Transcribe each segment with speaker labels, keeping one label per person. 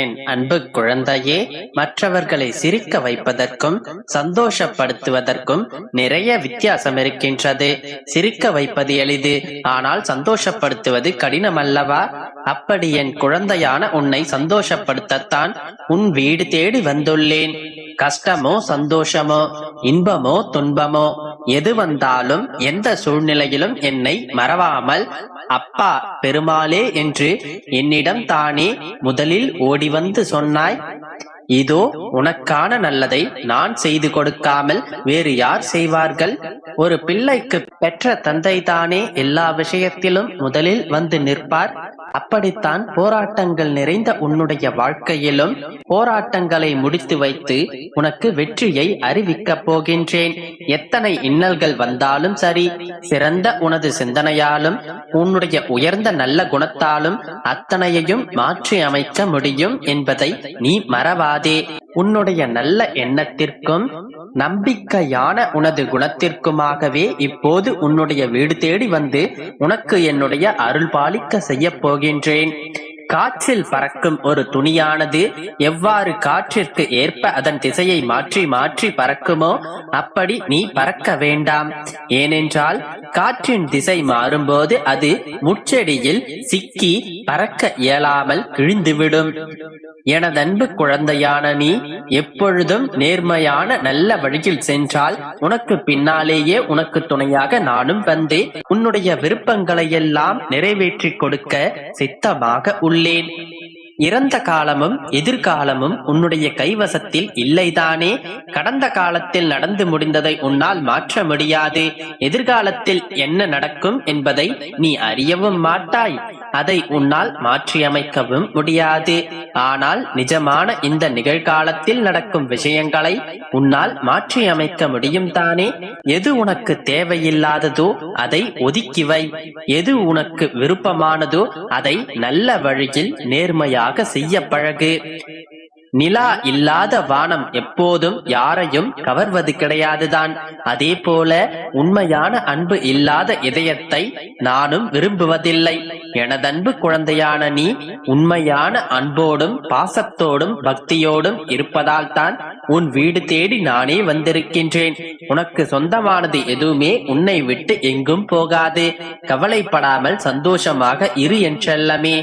Speaker 1: என் அன்பு குழந்தையே மற்றவர்களை சிரிக்க வைப்பதற்கும் சந்தோஷப்படுத்துவதற்கும் நிறைய வித்தியாசம் இருக்கின்றது. சிரிக்க வைப்பது எளிது ஆனால் சந்தோஷப்படுத்துவது கடினம் அல்லவா அப்படி என் குழந்தையான உன்னை சந்தோஷப்படுத்தத்தான் உன் வீடு தேடி வந்துள்ளேன். கஷ்டமோ சந்தோஷமோ இன்பமோ துன்பமோ எது வந்தாலும் எந்த சூழ்நிலையிலும் என்னை மறவாமல் அப்பா பெருமாளே என்று என்னிடம் தானே முதலில் ஓடி வந்து சொன்னாய். இதோ உனக்கான நல்லதை நான் செய்து கொடுக்காமல் வேறு யார் செய்வார்கள்? ஒரு பிள்ளைக்கு பெற்ற தந்தை தானே எல்லா விஷயத்திலும் முதலில் வந்து நிற்பார். அப்படித்தான் போராட்டங்கள் நிறைந்த உன்னுடைய வாழ்க்கையிலும் போராட்டங்களை முடித்து வைத்து உனக்கு வெற்றியை அறிவிக்கப் போகின்றேன். எத்தனை இன்னல்கள் வந்தாலும் சரி சிறந்த உனது சிந்தனையாலும் உன்னுடைய உயர்ந்த நல்ல குணத்தாலும் அத்தனையையும் மாற்றி அமைக்க முடியும் என்பதை நீ மறவாதே. உன்னுடைய நல்ல எண்ணத்திற்கும் நம்பிக்கையான உனது குணத்திற்குமாகவே இப்போது உன்னுடைய வீடு தேடி வந்து உனக்கு என்னுடைய அருள் பாலிக்க செய்யப் போகின்றேன். காற்றில் பறக்கும் ஒரு துணியானது எவ்வாறு காற்றிற்கு ஏற்ப அதன் திசையை மாற்றி மாற்றி பறக்குமோ அப்படி நீ பறக்க வேண்டாம். ஏனென்றால் காற்றின் திசை மாறும்போது அது முச்செடியில் சிக்கி பறக்க இயலாமல் கிழிந்துவிடும். எனதன்பு குழந்தையான நீ எப்பொழுதும் நேர்மையான நல்ல வழியில் சென்றால் உனக்கு பின்னாலேயே உனக்கு துணையாக நானும் வந்து உன்னுடைய விருப்பங்களை எல்லாம் நிறைவேற்றிக் கொடுக்க சித்தமாக உள்ளேன். இறந்த காலமும் எதிர்காலமும் உன்னுடைய கைவசத்தில் இல்லைதானே? கடந்த காலத்தில் நடந்து முடிந்ததை உன்னால் மாற்ற முடியாது. எதிர்காலத்தில் என்ன நடக்கும் என்பதை நீ அறியவும் மாட்டாய். அதை உன்னால் மாற்றியமைக்கவும் முடியாது. ஆனால் நிஜமான இந்த நிகழ்காலத்தில் நடக்கும் விஷயங்களை உன்னால் மாற்றியமைக்க முடியும் தானே? எது உனக்கு தேவையில்லாததோ அதை ஒதுக்கி வை. எது உனக்கு விருப்பமானதோ அதை நல்ல வழியில் நேர்மையாக செய்ய பழகு. நிலா இல்லாத வானம் எப்போதும் யாரையும் கவர்வது கிடையாதுதான். அதே போல உண்மையான அன்பு இல்லாத இதயத்தை நானும் விரும்புவதில்லை. எனதன்பு குழந்தையான நீ உண்மையான அன்போடும் பாசத்தோடும் பக்தியோடும் இருப்பதால் தான் உன் வீடு தேடி நானே வந்திருக்கின்றேன். உனக்கு சொந்தமானது எதுவுமே உன்னை விட்டு எங்கும் போகாது. கவலைப்படாமல் சந்தோஷமாக இரு என்றெல்லமே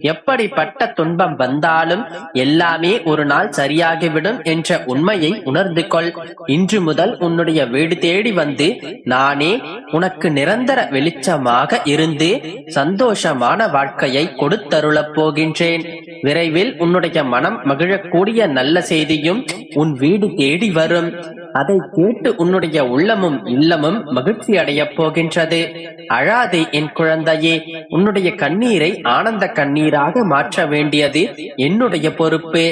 Speaker 1: எப்படிப்பட்ட துன்பம் வந்தாலும் எல்லாமே ஒரு நாள் சரியாகிவிடும் என்ற உண்மையை உணர்ந்து கொள். இன்று முதல் உன்னுடைய வீடு தேடி வந்து நானே உனக்கு நிரந்தர வெளிச்சமாக இருந்து சந்தோஷமான வாழ்க்கையை கொடுத்தருளப் போகின்றேன். விரைவில் உன்னுடைய மனம் மகிழக்கூடிய நல்ல செய்தியும் உன் வீடு தேடி வரும். அதை கேட்டு உன்னுடைய உள்ளமும் இல்லமும் மகிழ்ச்சி அடையப் போகின்றது. அழாதே என் குழந்தையே உன்னுடைய கண்ணீரை ஆனந்த கண்ணீராக மாற்ற வேண்டியது என்னுடைய பொறுப்பு.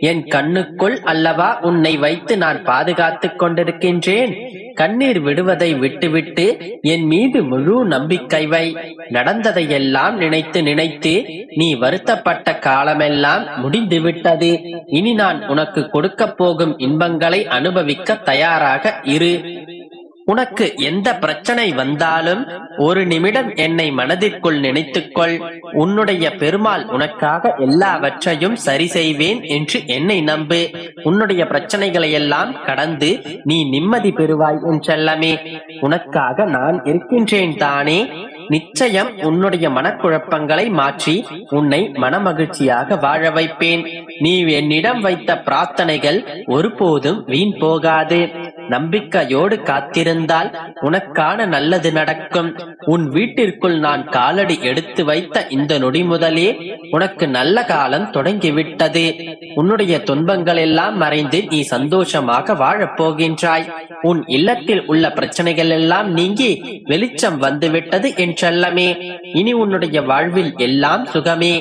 Speaker 1: என் கண்ணுக்குள் அல்லவா உன்னை வைத்து நான் பாதுகாத்துக் கொண்டிருக்கின்றேன். கண்ணீர் விடுவதை விட்டுவிட்டு என் மீது முழு நம்பிக்கை வை. நடந்ததையெல்லாம் நினைத்து நினைத்து நீ வருத்தப்பட்ட காலமெல்லாம் முடிந்துவிட்டது. இனி நான் உனக்கு கொடுக்கப் போகும் இன்பங்களை அனுபவிக்க தயாராக இரு. உனக்கு எந்த பிரச்சனை வந்தாலும் ஒரு நிமிடம் என்னை மனதிற்குள் நினைத்துக்கொள். உன்னுடைய பெருமாள் உனக்காக எல்லாவற்றையும் சரி செய்வேன் என்று என்னை நம்பு. உன்னுடைய பிரச்சனைகளை எல்லாம் கடந்து நீ நிம்மதி பெறுவாய் என்றெல்லாமே உனக்காக நான் இருக்கின்றேன் தானே. நிச்சயம் உன்னுடைய மனக்குழப்பங்களை மாற்றி உன்னை மனமகிழ்ச்சியாக வாழ வைப்பேன். நீ என்னிடம் வைத்த பிரார்த்தனைகள் ஒருபோதும் வீண் போகாது. நம்பிக்கையோடு காத்திருந்தால் உனக்கான நல்லது நடக்கும். உன் வீட்டிற்குள் நான் காலடி எடுத்து வைத்த இந்த நொடி முதலே உனக்கு நல்ல காலம் தொடங்கிவிட்டது. உன்னுடைய துன்பங்கள் எல்லாம் மறைந்து நீ சந்தோஷமாக வாழப் போகின்றாய். உன் இல்லத்தில் உள்ள பிரச்சனைகள் எல்லாம் நீங்கி வெளிச்சம் வந்துவிட்டது என்றல்லமே. இனி உன்னுடைய வாழ்வில் எல்லாம் சுகமே.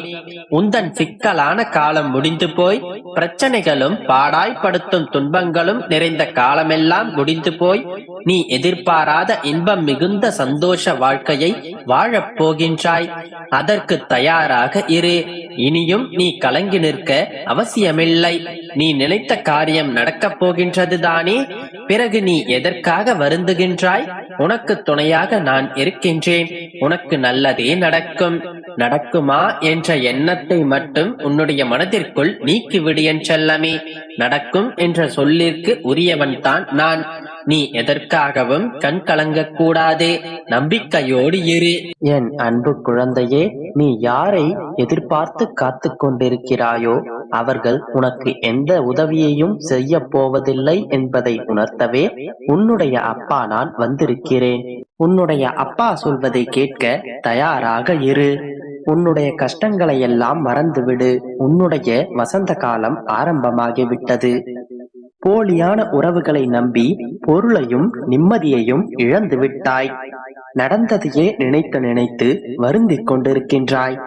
Speaker 1: உந்தன் சிக்கலான காலம் முடிந்து போய் பிரச்சனைகளும் பாடாய்படுத்தும் துன்பங்களும் நிறைந்த காலமெல்லாம் முடிந்து போய் நீ எதிர்பாராத இன்பம் மிகுந்த சந்தோஷ வாழ்க்கையை வாழப் போகின்றாய். அதற்கு தயாராக இரு. இனியும் நீ கலங்கி நிற்க அவசியமில்லை. நீ நினைத்த காரியம் நடக்கப் போகின்றது தானே பிறகு நீ எதற்காக வருந்துகின்றாய்? உனக்கு துணையாக நான் இருக்கின்றேன். உனக்கு நல்லதே நடக்கும். நடக்குமா என்ற எண்ணத்தை மட்டும் உன்னுடைய மனதிற்குள் நீக்கிவிடு என் செல்லமே. நடக்கும் என்ற சொல்லிற்கு உரியவன்தான் நான். நீ எதற்காகவும் கண் கலங்கக் நம்பிக்கையோடு இரு. என் அன்பு குழந்தையே நீ யாரை எதிர்பார்த்து காத்து கொண்டிருக்கிறாயோ அவர்கள் உனக்கு எந்த உதவியையும் செய்ய போவதில்லை என்பதை உணர்த்தவே உன்னுடைய அப்பா நான் வந்திருக்கிறேன். உன்னுடைய அப்பா சொல்வதை கேட்க தயாராக இரு. உன்னுடைய கஷ்டங்களை எல்லாம் மறந்துவிடு. உன்னுடைய வசந்த காலம் ஆரம்பமாகிவிட்டது. போலியான உறவுகளை நம்பி பொருளையும் நிம்மதியையும் இழந்து விட்டாய் நடந்ததையே நினைத்து நினைத்து வருந்திக் கொண்டிருக்கின்றாய்.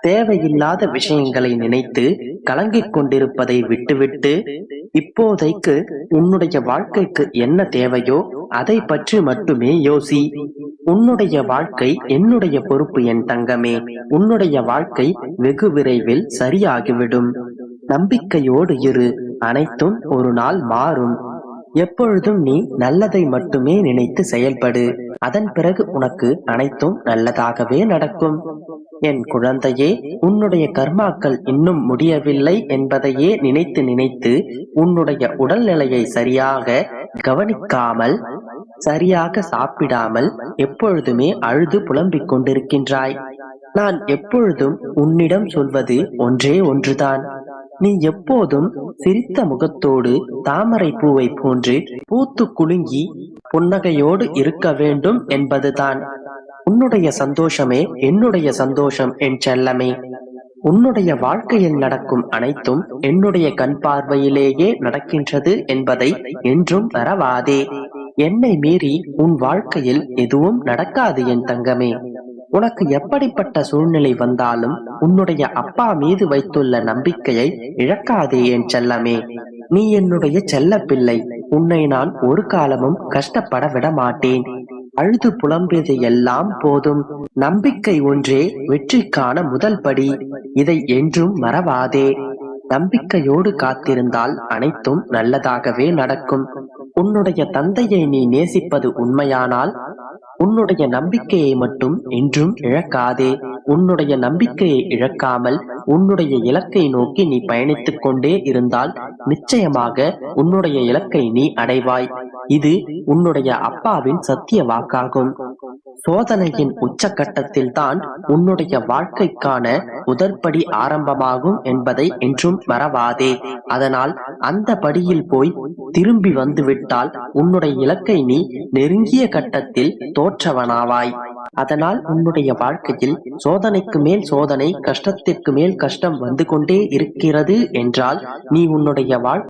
Speaker 1: தேவையில்லாத விஷயங்களை நினைத்து கலங்கிக் கொண்டிருப்பதை விட்டுவிட்டு இப்போதைக்கு உன்னுடைய வாழ்க்கைக்கு என்ன தேவையோ அதை பற்றி மட்டுமே யோசி. உன்னுடைய வாழ்க்கை என்னுடைய பொறுப்பு என் தங்கமே. உன்னுடைய வாழ்க்கை வெகு விரைவில் சரியாகிவிடும். நம்பிக்கையோடு இரு. அனைத்தும் ஒரு நாள் மாறும். எப்பொழுதும் நீ நல்லதை மட்டுமே நினைத்து செயல்படு. அதன் பிறகு உனக்கு அனைத்தும் நல்லதாகவே நடக்கும். என் குழந்தையே உன்னுடைய கர்மாக்கள் இன்னும் முடியவில்லை என்பதையே நினைத்து நினைத்து உன்னுடைய உடல்நிலையை சரியாக கவனிக்காமல் சரியாக சாப்பிடாமல் எப்பொழுதுமே அழுது புலம்பிக் கொண்டிருக்கின்றாய். நான் எப்பொழுதும் உன்னிடம் சொல்வது ஒன்றே ஒன்றுதான். நீ எப்போதும் சிரித்த முகத்தோடு தாமரை பூவை போன்று பூத்து குலுங்கி புன்னகையோடு இருக்க வேண்டும் என்பதுதான். உன்னுடைய சந்தோஷமே என்னுடைய சந்தோஷம் என் செல்லமே. உன்னுடைய வாழ்க்கையில் நடக்கும் அனைத்தும் என்னுடைய கண் பார்வையிலேயே நடக்கின்றது என்பதை என்றும் மறவாதே என்னை மீறி உன் வாழ்க்கையில் எதுவும் நடக்காது என் தங்கமே. உனக்கு எப்படிப்பட்ட சூழ்நிலை வந்தாலும் உன்னுடைய அப்பா மீது வைத்துள்ள நம்பிக்கையை இழக்காதே என் செல்லமே. நீ என்னுடைய செல்ல பிள்ளை உன்னை நான் ஒரு காலமும் கஷ்டப்பட விட மாட்டேன் அழுது புலம்பியது எல்லாம் போதும். நம்பிக்கை ஒன்றே வெற்றிக்கான முதல் படி. இதை என்றும் மறவாதே. நம்பிக்கையோடு காத்திருந்தால் அனைத்தும் நல்லதாகவே நடக்கும். உன்னுடைய தந்தையை நீ நேசிப்பது உண்மையானால் உன்னுடைய நம்பிக்கையை மட்டும் என்றும் இழக்காதே. உன்னுடைய நம்பிக்கையை இழக்காமல் உன்னுடைய இலக்கை நோக்கி நீ பயணித்துக் கொண்டே இருந்தால் நிச்சயமாக உன்னுடைய இலக்கை நீ அடைவாய். இது உன்னுடைய அப்பாவின் சத்திய வாக்காகும். சோதனையின் உச்சகட்டத்தில் தான் உன்னுடைய வாழ்க்கைக்கான முதற்படி ஆரம்பமாகும் என்பதை என்றும் மறவாதே. அதனால் அந்த படியில் போய் திரும்பி வந்துவிட்டால் உன்னுடைய இலக்கை நீ நெருங்கிய கட்டத்தில் தோற்றவனாவாய். அதனால் உன்னுடைய வாழ்க்கையில் சோதனைக்கு மேல் சோதனை கஷ்டத்திற்கு மேல் கஷ்டம் வந்து கொண்டே இருக்கிறது என்றால் நீ உன்னுடைய வாழ்